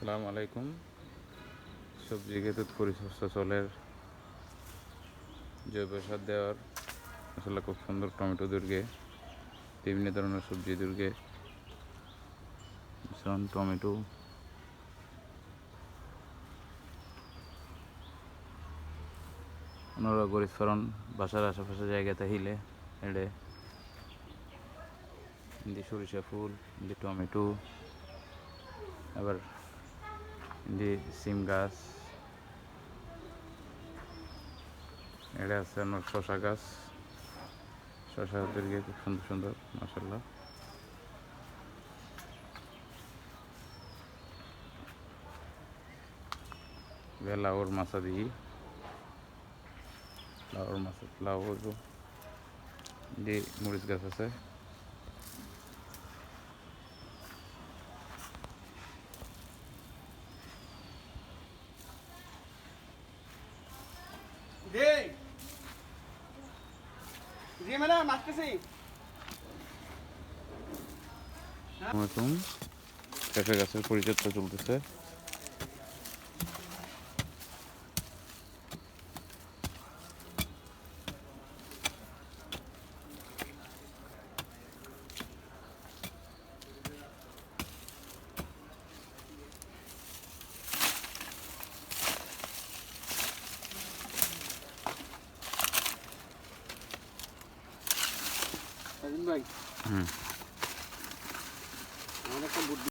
আসসালামু আলাইকুম। সবজি ক্ষেত্রে পরিচর্যা চলের জৈব সার দেওয়ার আসলে খুব সুন্দর, টমেটো দুর্গে, বিভিন্ন ধরনের সবজি দুর্গে যেমন টমেটো। ওনারা বাসার আশেপাশে জায়গাতে হিলে এড়ে সরিষা ফুল টমেটো, আবার সিম গাছ। এটা আছে আমার শশা গাছ। শশা দিকে খুব সুন্দর সুন্দর মাসাল্লাহ লাউর মাছা দিই। লাউর মাছ, লাউ দি মরিচ গাছ আছে। দে জি ম্যাডাম আসতেছি আসসালামাইকুম গাছের পরিচর্যা চলতেছে হুম